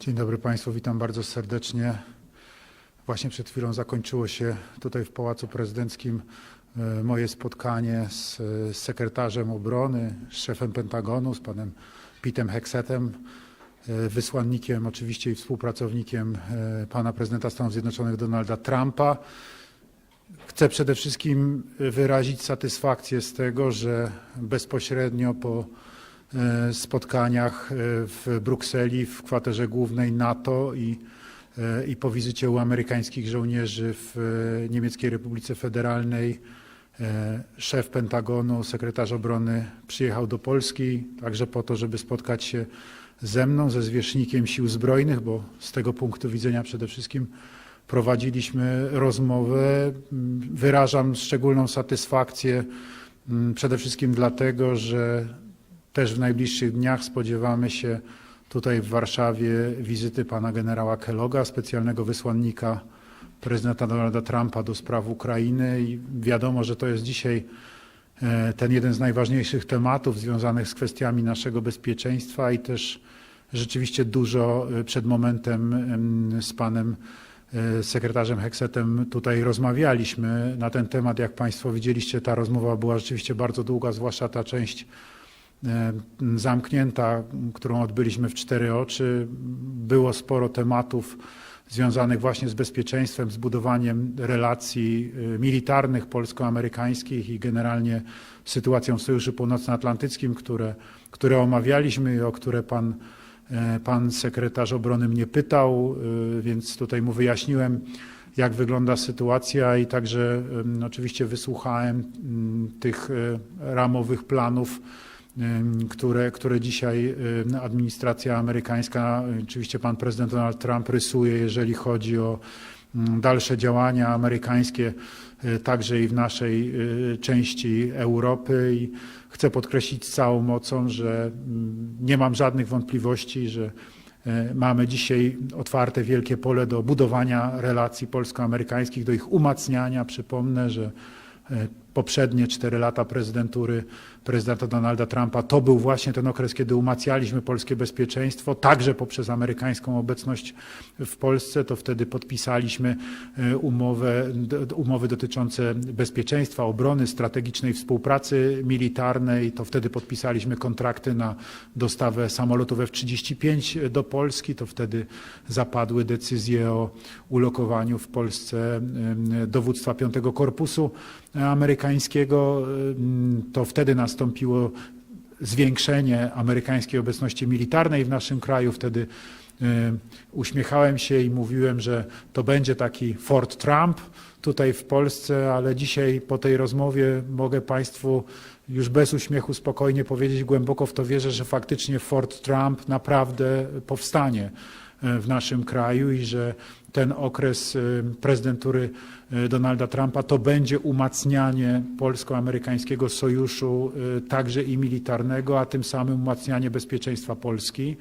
Dzień dobry Państwu, witam bardzo serdecznie. Właśnie przed chwilą zakończyło się tutaj w Pałacu Prezydenckim e, moje spotkanie z, sekretarzem obrony, z szefem Pentagonu, z panem Pitem Heksetem, e, wysłannikiem oczywiście i współpracownikiem e, pana prezydenta Stanów Zjednoczonych Donalda Trumpa. Chcę przede wszystkim wyrazić satysfakcję z tego, że bezpośrednio po spotkaniach e, w Brukseli w kwaterze głównej NATO i, e, i po wizycie u amerykańskich żołnierzy w e, Niemieckiej Republice Federalnej e, szef Pentagonu, sekretarz obrony przyjechał do Polski także po to, żeby spotkać się ze mną, ze zwierzchnikiem sił zbrojnych, bo z tego punktu widzenia przede wszystkim prowadziliśmy rozmowę. Mm, Wyrażam szczególną satysfakcję mm, przede wszystkim dlatego, że też w najbliższych dniach spodziewamy się tutaj w Warszawie wizyty pana generała Kelloga, specjalnego wysłannika prezydenta Donalda Trumpa do spraw Ukrainy i wiadomo, że to jest dzisiaj e, ten jeden z najważniejszych tematów związanych z kwestiami naszego bezpieczeństwa i też rzeczywiście dużo e, przed momentem em, z panem e, sekretarzem Heksetem tutaj rozmawialiśmy na ten temat. Jak Państwo widzieliście, ta rozmowa była rzeczywiście bardzo długa, zwłaszcza ta część zamknięta, którą odbyliśmy w cztery oczy. Było sporo tematów związanych właśnie z bezpieczeństwem, z budowaniem relacji e, militarnych polsko-amerykańskich i generalnie sytuacją w Sojuszu Północnoatlantyckim, które, które omawialiśmy i o które pan, e, pan sekretarz obrony mnie pytał, e, więc tutaj mu wyjaśniłem, jak wygląda sytuacja i także oczywiście wysłuchałem tych e, ramowych planów, które, które dzisiaj administracja amerykańska, oczywiście pan prezydent Donald Trump rysuje, jeżeli chodzi o mm, dalsze działania amerykańskie, e, także i w naszej e, części Europy. I chcę podkreślić z całą mocą, że mm, nie mam żadnych wątpliwości, że E, Mamy dzisiaj otwarte wielkie pole do budowania relacji polsko-amerykańskich, do ich umacniania. Przypomnę, że poprzednie cztery lata prezydentury prezydenta Donalda Trumpa to był właśnie ten okres, kiedy umacnialiśmy polskie bezpieczeństwo, także poprzez amerykańską obecność w Polsce. To wtedy podpisaliśmy e, umowę, umowy dotyczące bezpieczeństwa, obrony, strategicznej współpracy militarnej. To wtedy podpisaliśmy kontrakty na dostawę samolotów F-35 do Polski. To wtedy zapadły decyzje o ulokowaniu w Polsce dowództwa Piątego Korpusu Amerykańskiego. Em, To wtedy nastąpiło zwiększenie amerykańskiej obecności militarnej w naszym kraju. Wtedy e, uśmiechałem się i mówiłem, że to będzie taki Fort Trump tutaj w Polsce, ale dzisiaj po tej rozmowie mogę Państwu już bez uśmiechu spokojnie powiedzieć, głęboko w to wierzę, że faktycznie Fort Trump naprawdę powstanie w naszym kraju i że ten okres e, prezydentury e, Donalda Trumpa to będzie umacnianie polsko-amerykańskiego sojuszu, e, także i militarnego, a tym samym umacnianie bezpieczeństwa Polski.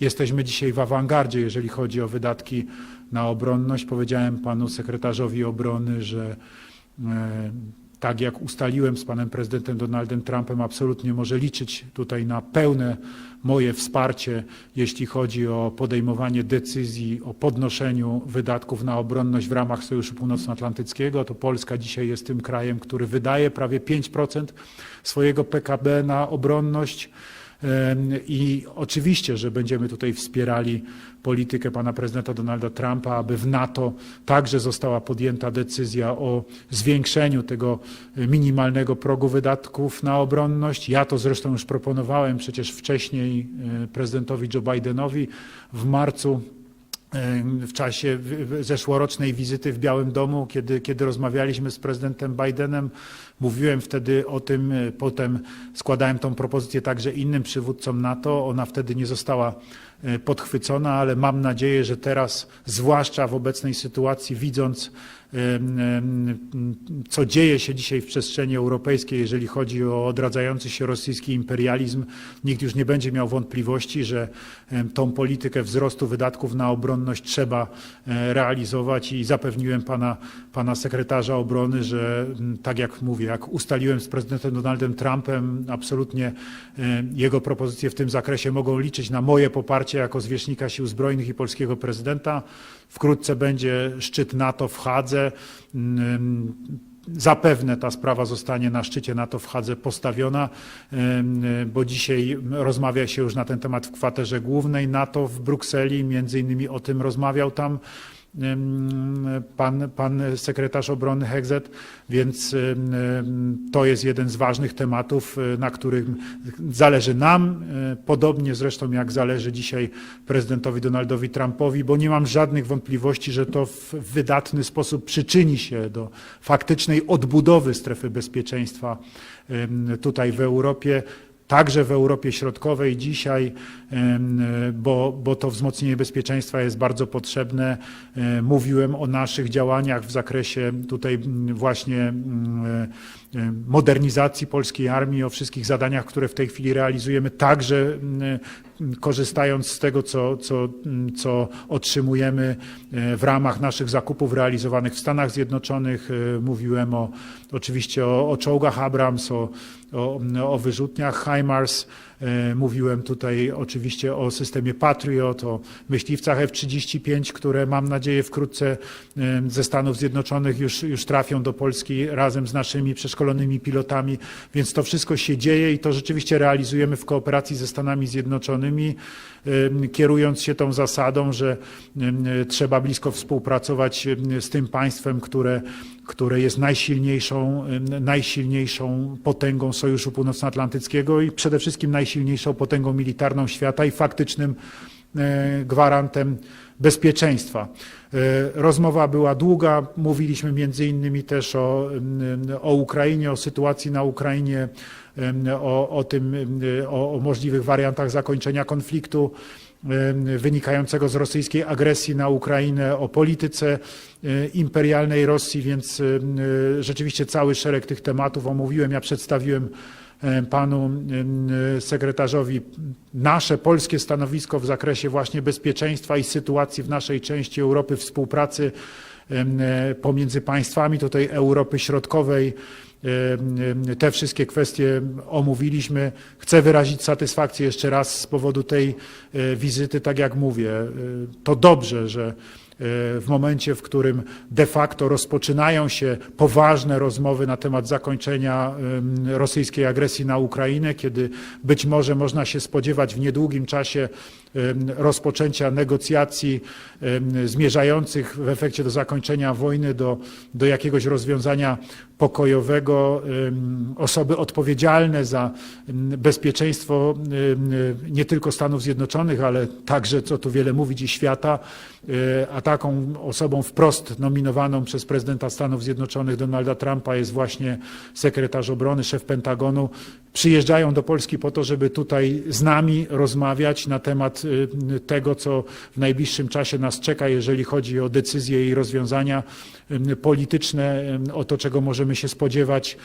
Jesteśmy dzisiaj w awangardzie, jeżeli chodzi o wydatki na obronność. Powiedziałem panu sekretarzowi obrony, że e, tak jak ustaliłem z panem prezydentem Donaldem Trumpem, absolutnie może liczyć tutaj na pełne moje wsparcie, jeśli chodzi o podejmowanie decyzji o podnoszeniu wydatków na obronność w ramach Sojuszu Północnoatlantyckiego. To Polska dzisiaj jest tym krajem, który wydaje prawie 5% swojego PKB na obronność. I oczywiście, że będziemy tutaj wspierali politykę pana prezydenta Donalda Trumpa, aby w NATO także została podjęta decyzja o zwiększeniu tego minimalnego progu wydatków na obronność. Ja to zresztą już proponowałem przecież wcześniej e, prezydentowi Joe Bidenowi w marcu w czasie zeszłorocznej wizyty w Białym Domu, kiedy, kiedy rozmawialiśmy z prezydentem Bidenem, mówiłem wtedy o tym, e, potem składałem tą propozycję także innym przywódcom NATO. Ona wtedy nie została e, podchwycona, ale mam nadzieję, że teraz, zwłaszcza w obecnej sytuacji, widząc em, co dzieje się dzisiaj w przestrzeni europejskiej, jeżeli chodzi o odradzający się rosyjski imperializm, nikt już nie będzie miał wątpliwości, że tą politykę wzrostu wydatków na obronność trzeba e, realizować i zapewniłem pana, pana sekretarza obrony, że tak jak mówię, jak ustaliłem z prezydentem Donaldem Trumpem, absolutnie e, jego propozycje w tym zakresie mogą liczyć na moje poparcie jako zwierzchnika sił zbrojnych i polskiego prezydenta. Wkrótce będzie szczyt NATO w Hadze. Mm, Zapewne ta sprawa zostanie na szczycie NATO w Hadze postawiona, em, bo dzisiaj rozmawia się już na ten temat w kwaterze głównej NATO w Brukseli. Między innymi o tym rozmawiał tam pan, pan sekretarz obrony Hegzet, więc to jest jeden z ważnych tematów, e, na którym zależy nam, e, podobnie zresztą jak zależy dzisiaj prezydentowi Donaldowi Trumpowi, bo nie mam żadnych wątpliwości, że to w wydatny sposób przyczyni się do faktycznej odbudowy strefy bezpieczeństwa tutaj w Europie także w Europie Środkowej dzisiaj, em, bo, bo to wzmocnienie bezpieczeństwa jest bardzo potrzebne. E, Mówiłem o naszych działaniach w zakresie tutaj właśnie e, e, modernizacji polskiej armii, o wszystkich zadaniach, które w tej chwili realizujemy, także mm, korzystając z tego, co, co, co otrzymujemy w ramach naszych zakupów realizowanych w Stanach Zjednoczonych. Mówiłem o, oczywiście o, o czołgach Abrams, o, o, o wyrzutniach HIMARS. E, Mówiłem tutaj oczywiście o systemie Patriot, o myśliwcach F-35, które mam nadzieję wkrótce e, ze Stanów Zjednoczonych już, już trafią do Polski razem z naszymi przeszkolonymi pilotami, więc to wszystko się dzieje i to rzeczywiście realizujemy w kooperacji ze Stanami Zjednoczonymi, e, kierując się tą zasadą, że trzeba blisko współpracować z tym państwem, które, które jest najsilniejszą, najsilniejszą potęgą Sojuszu Północnoatlantyckiego i przede wszystkim najsilniejszą potęgą militarną świata i faktycznym e, gwarantem bezpieczeństwa. E, Rozmowa była długa, mówiliśmy między innymi też o, mm, o Ukrainie, o sytuacji na Ukrainie, em, o, o tym, em, o, o możliwych wariantach zakończenia konfliktu wynikającego z rosyjskiej agresji na Ukrainę, o polityce imperialnej Rosji, więc rzeczywiście cały szereg tych tematów omówiłem. Ja przedstawiłem panu em, sekretarzowi nasze polskie stanowisko w zakresie właśnie bezpieczeństwa i sytuacji w naszej części Europy, współpracy e, pomiędzy państwami tutaj Europy Środkowej. Te wszystkie kwestie omówiliśmy. Chcę wyrazić satysfakcję jeszcze raz z powodu tej e, wizyty. Tak jak mówię, e, to dobrze, że w momencie, w którym de facto rozpoczynają się poważne rozmowy na temat zakończenia rosyjskiej agresji na Ukrainę, kiedy być może można się spodziewać w niedługim czasie rozpoczęcia negocjacji zmierzających w efekcie do zakończenia wojny, do, do jakiegoś rozwiązania pokojowego, osoby odpowiedzialne za bezpieczeństwo nie tylko Stanów Zjednoczonych, ale także, co tu wiele mówić, i świata, e, a taką osobą wprost nominowaną przez prezydenta Stanów Zjednoczonych Donalda Trumpa jest właśnie sekretarz obrony, szef Pentagonu. Przyjeżdżają do Polski po to, żeby tutaj z nami rozmawiać na temat y, tego, co w najbliższym czasie nas czeka, jeżeli chodzi o decyzje i rozwiązania y, polityczne, y, o to, czego możemy się spodziewać.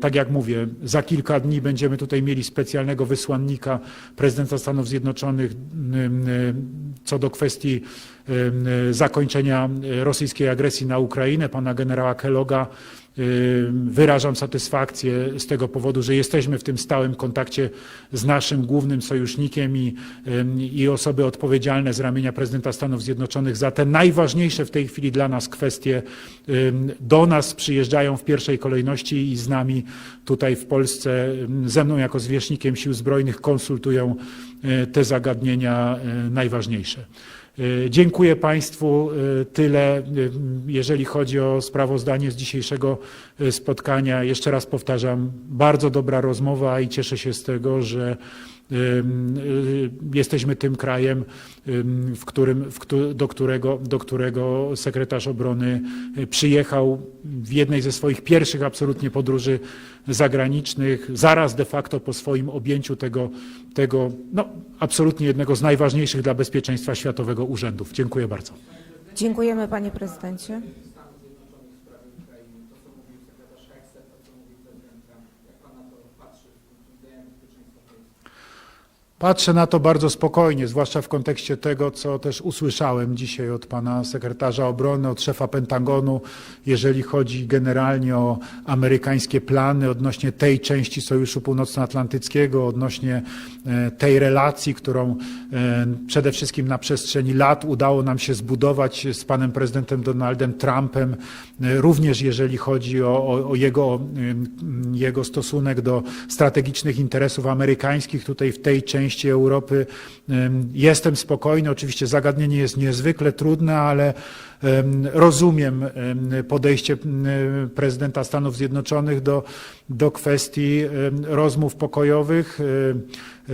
Tak jak mówię, za kilka dni będziemy tutaj mieli specjalnego wysłannika prezydenta Stanów Zjednoczonych co do kwestii zakończenia rosyjskiej agresji na Ukrainę, pana generała Kelloga. Y, Wyrażam satysfakcję z tego powodu, że jesteśmy w tym stałym kontakcie z naszym głównym sojusznikiem i, i osoby odpowiedzialne z ramienia prezydenta Stanów Zjednoczonych za te najważniejsze w tej chwili dla nas kwestie do nas przyjeżdżają w pierwszej kolejności i z nami tutaj w Polsce, ze mną jako zwierzchnikiem sił zbrojnych konsultują y, te zagadnienia y, najważniejsze. Y, Dziękuję Państwu. y, Tyle, y, jeżeli chodzi o sprawozdanie z dzisiejszego spotkania. Jeszcze raz powtarzam, bardzo dobra rozmowa i cieszę się z tego, że jesteśmy tym krajem, w którym, w, do, którego, do którego sekretarz obrony y, przyjechał w jednej ze swoich pierwszych absolutnie podróży zagranicznych, zaraz de facto po swoim objęciu tego, tego no, absolutnie jednego z najważniejszych dla bezpieczeństwa światowego urzędów. Dziękuję bardzo. Dziękujemy panie prezydencie. Patrzę na to bardzo spokojnie, zwłaszcza w kontekście tego, co też usłyszałem dzisiaj od pana sekretarza obrony, od szefa Pentagonu, jeżeli chodzi generalnie o amerykańskie plany odnośnie tej części Sojuszu Północnoatlantyckiego, odnośnie e, tej relacji, którą e, przede wszystkim na przestrzeni lat udało nam się zbudować z panem prezydentem Donaldem Trumpem, e, również jeżeli chodzi o, o, o jego, jego stosunek do strategicznych interesów amerykańskich tutaj w tej części Europy. Em, Jestem spokojny, oczywiście zagadnienie jest niezwykle trudne, ale rozumiem em, podejście prezydenta Stanów Zjednoczonych do, do kwestii rozmów pokojowych. E,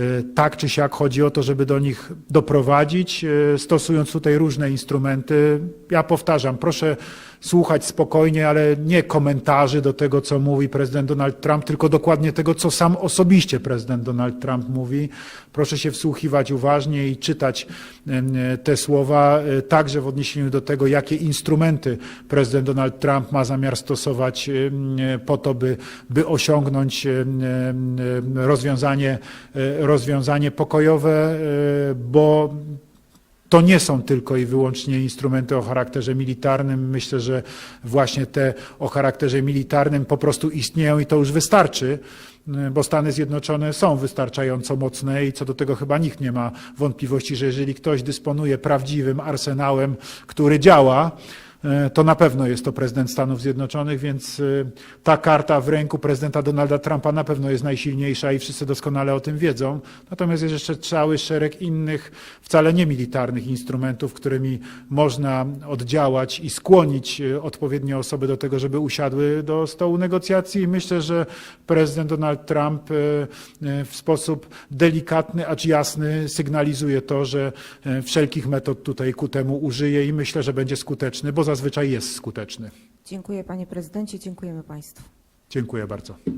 e, Tak czy siak chodzi o to, żeby do nich doprowadzić, e, stosując tutaj różne instrumenty. Ja powtarzam, proszę słuchać spokojnie, ale nie komentarzy do tego, co mówi prezydent Donald Trump, tylko dokładnie tego, co sam osobiście prezydent Donald Trump mówi. Proszę się wsłuchiwać uważnie i czytać te słowa, także w odniesieniu do tego, jakie instrumenty prezydent Donald Trump ma zamiar stosować po to, by, by osiągnąć rozwiązanie, e, rozwiązanie pokojowe, e, bo to nie są tylko i wyłącznie instrumenty o charakterze militarnym. Myślę, że właśnie te o charakterze militarnym po prostu istnieją i to już wystarczy, bo Stany Zjednoczone są wystarczająco mocne i co do tego chyba nikt nie ma wątpliwości, że jeżeli ktoś dysponuje prawdziwym arsenałem, który działa, to na pewno jest to prezydent Stanów Zjednoczonych, więc e, ta karta w ręku prezydenta Donalda Trumpa na pewno jest najsilniejsza i wszyscy doskonale o tym wiedzą. Natomiast jest jeszcze cały szereg innych, wcale nie militarnych instrumentów, którymi można oddziałać i skłonić e, odpowiednie osoby do tego, żeby usiadły do stołu negocjacji. I myślę, że prezydent Donald Trump e, e, w sposób delikatny, acz jasny sygnalizuje to, że e, wszelkich metod tutaj ku temu użyje i myślę, że będzie skuteczny, bo zazwyczaj jest skuteczny. Dziękuję panie prezydencie, dziękujemy państwu. Dziękuję bardzo.